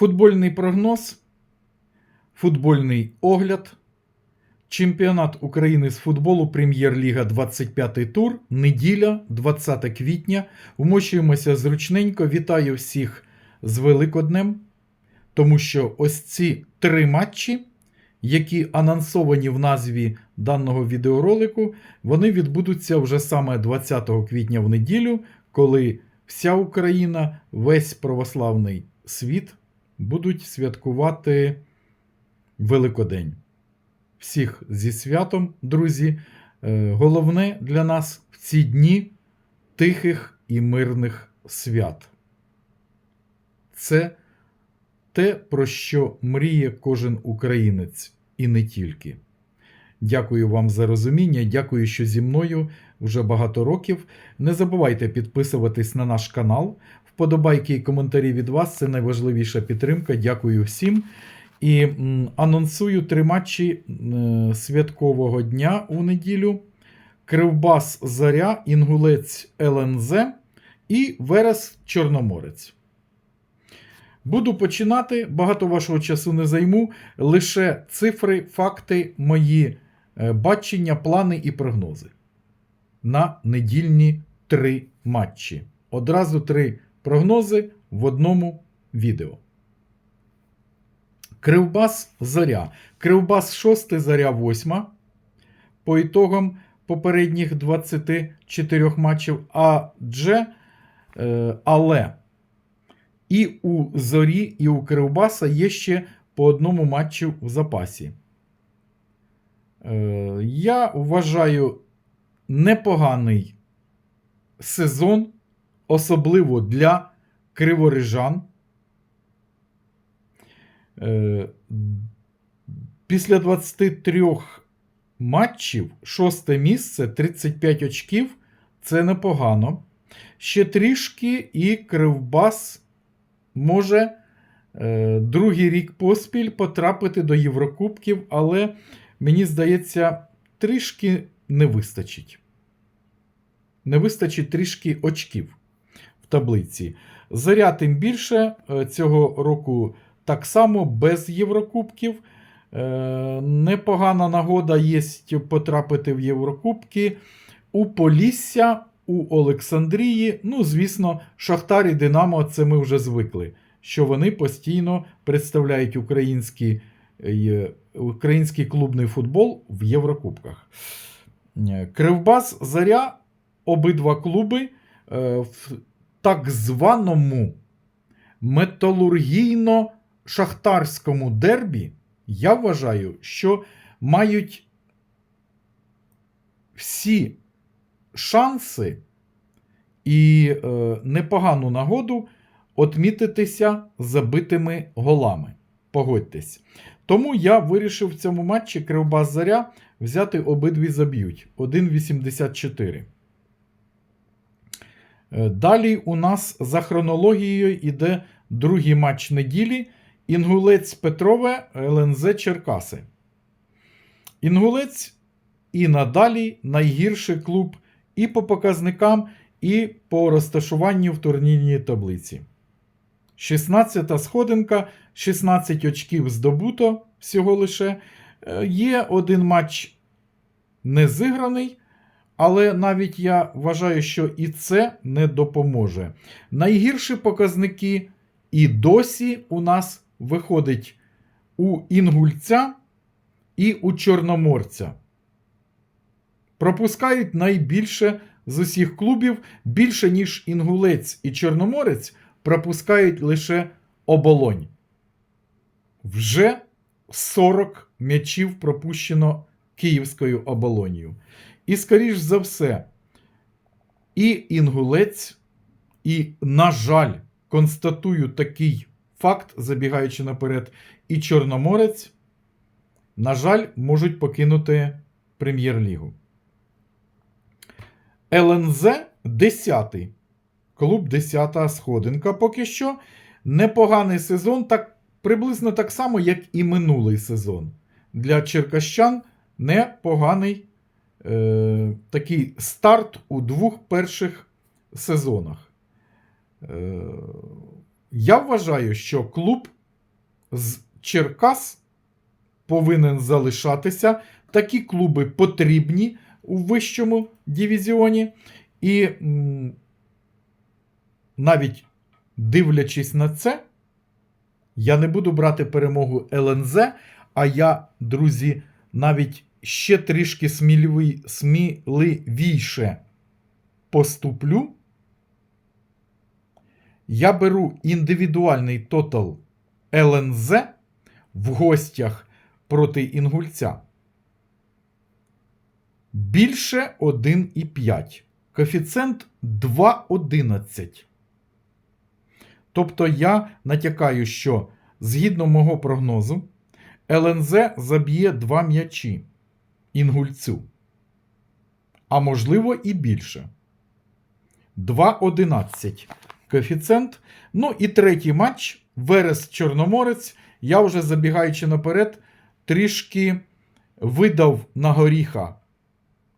Футбольний прогноз, футбольний огляд. Чемпіонат України з футболу Прем'єр-ліга 25 тур, неділя, 20 квітня. Вмощуємося зручненько. Вітаю всіх з Великоднем. Тому що ось ці три матчі, які анонсовані в назві даного відеоролику, вони відбудуться вже саме 20 квітня в неділю, коли вся Україна, весь православний світ будуть святкувати Великодень. Всіх зі святом, друзі. Е, Головне для нас в ці дні тихих і мирних свят. Це те, про що мріє кожен українець, і не тільки. Дякую вам за розуміння. Дякую, що зі мною вже багато років. Не забувайте підписуватись на наш канал. Вподобайки і коментарі від вас це найважливіша підтримка. Дякую всім. І анонсую три матчі е, святкового дня у неділю: Кривбас Заря, Інгулець ЛНЗ і Верес Чорноморець. Буду починати. Багато вашого часу не займу. Лише цифри, факти, мої е, бачення, плани і прогнози. На недільні три матчі. Одразу три прогнози в одному відео. Кривбас Заря. Кривбас 6, Заря 8. По ітогам попередніх 24 матчів. Адже, але і у Зорі, і у Кривбаса є ще по одному матчу в запасі. Е, я вважаю непоганий сезон, особливо для криворижан. Е, Після 23 матчів, шосте місце, 35 очків. Це непогано. Ще трішки, і Кривбас може е, другий рік поспіль потрапити до Єврокубків, але мені здається, трішки не вистачить. Не вистачить трішки очків таблиці. Заря тим більше е, цього року так само без Єврокубків. Е, непогана нагода є потрапити в Єврокубки у Полісся, у Олександрії. Ну, звісно, Шахтар і Динамо, це ми вже звикли, що вони постійно представляють український, е, український клубний футбол в Єврокубках. Кривбас Заря, обидва клуби так званому металургійно-шахтарському дербі, я вважаю, що мають всі шанси і е, непогану нагоду отмітитися забитими голами. Погодьтесь. Тому я вирішив в цьому матчі Кривбас Заря взяти обидві заб'ють 1,84. Е, Далі у нас за хронологією йде другий матч неділі. Інгулець Петрове ЛНЗ Черкаси. Інгулець і надалі найгірший клуб і по показникам, і по розташуванню в турнірній таблиці. 16-та сходинка, 16 очків здобуто всього лише. Е, Є один матч не зіграний, але навіть я вважаю, що і це не допоможе. Найгірші показники і досі у нас виходить у Інгульця і у Чорноморця. Пропускають найбільше з усіх клубів, більше, ніж Інгулець і Чорноморець, пропускають лише оболонь. Вже 40 м'ячів пропущено Київською оболонію. І, скоріш за все, і Інгулець, і, на жаль, констатую такий факт, забігаючи наперед, і Чорноморець, на жаль, можуть покинути Прем'єр-лігу. ЛНЗ 10. Клуб 10 сходинка. Поки що непоганий сезон, так приблизно так само, як і минулий сезон. Для черкащан непоганий е, такий старт у двох перших сезонах. Е, я вважаю, що клуб з Черкас повинен залишатися. Такі клуби потрібні у вищому дивізіоні. І м, навіть дивлячись на це, я не буду брати перемогу ЛНЗ, а я, друзі, навіть ще трішки сміливіше поступлю. Я беру індивідуальний тотал ЛНЗ в гостях проти інгульця. Більше 1,5. Коефіцієнт 2,11. Тобто я натякаю, що згідно мого прогнозу, ЛНЗ заб'є 2 м'ячі інгульцю. А можливо і більше. 2,11 коефіцієнт. Ну і третій матч Верес Чорноморець. Я вже забігаючи наперед, трішки видав на горіха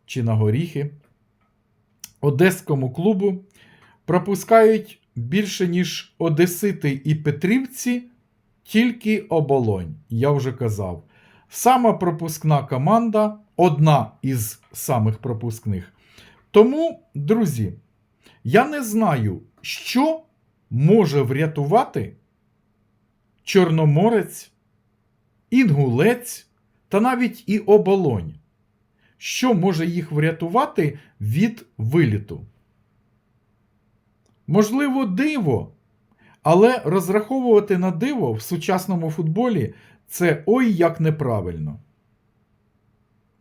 чи на горіхи одеському клубу. Пропускають більше, ніж Одесити і Петрівці, тільки оболонь, я вже казав. Сама пропускна команда, одна із самих пропускних. Тому, друзі, я не знаю, що може врятувати Чорноморець, Інгулець та навіть і оболонь. Що може їх врятувати від виліту? Можливо, диво. Але розраховувати на диво в сучасному футболі це ой як неправильно.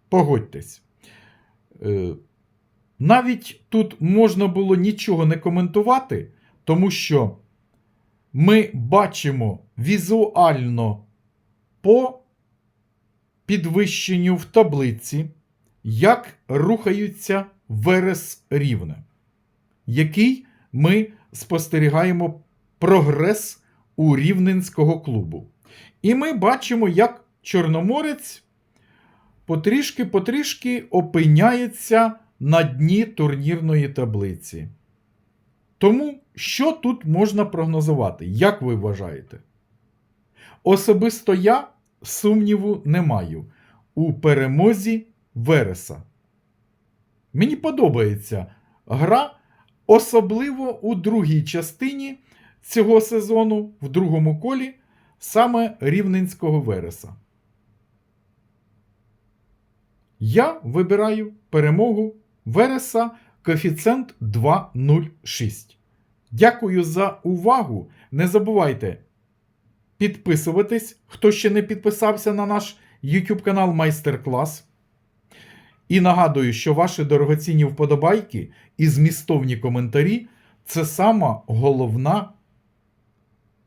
Погодьтесь. Е, Навіть тут можна було нічого не коментувати, тому що ми бачимо візуально по підвищенню в таблиці, як рухаються Верес Рівне, який ми спостерігаємо прогрес у Рівненського клубу. І ми бачимо, як Чорноморець потрішки-потрішки опиняється на дні турнірної таблиці. Тому, що тут можна прогнозувати? Як ви вважаєте? Особисто я сумніву не маю у перемозі Вереса. Мені подобається гра, особливо у другій частині цього сезону, в другому колі, саме Рівненського Вереса. Я вибираю перемогу Вереса коефіцієнт 2,06. Дякую за увагу. Не забувайте підписуватись, хто ще не підписався на наш YouTube канал Майстер-клас. І нагадую, що ваші дорогоцінні вподобайки і змістовні коментарі це сама головна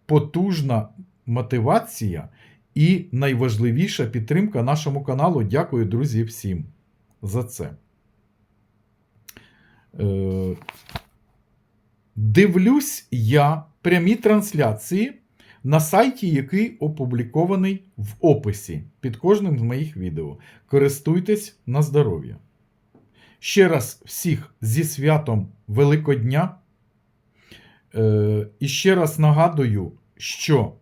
потужна мотивація і найважливіша підтримка нашому каналу. Дякую, друзі, всім за це. Е, Дивлюсь я прямі трансляції на сайті, який опублікований в описі під кожним з моїх відео. Користуйтесь на здоров'я. Ще раз всіх зі святом Великодня. Е, і ще раз нагадую, що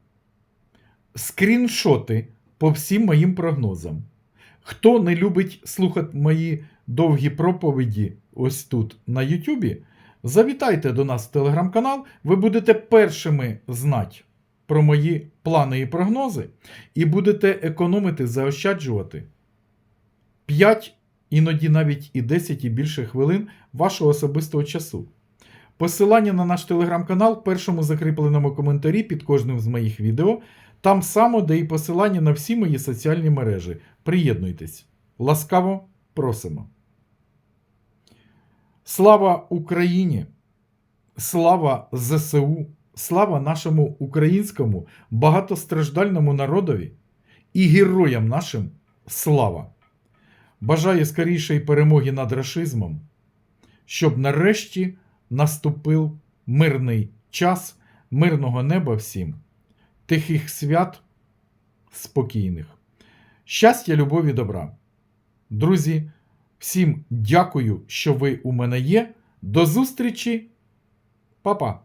скріншоти по всім моїм прогнозам. Хто не любить слухати мої довгі проповіді ось тут на Ютубі, завітайте до нас в телеграм-канал, ви будете першими знати про мої плани і прогнози, і будете економити, заощаджувати 5, іноді навіть і 10 і більше хвилин вашого особистого часу. Посилання на наш телеграм-канал в першому закріпленому коментарі під кожним з моїх відео. Там само, де і посилання на всі мої соціальні мережі. Приєднуйтесь. Ласкаво просимо. Слава Україні! Слава ЗСУ! Слава нашому українському багатостраждальному народові і героям нашим слава! Бажаю скорішої перемоги над рашизмом, щоб нарешті наступив мирний час, мирного неба всім, тихих свят спокійних. Щастя, любові, добра. Друзі, всім дякую, що ви у мене є. До зустрічі, Па-па!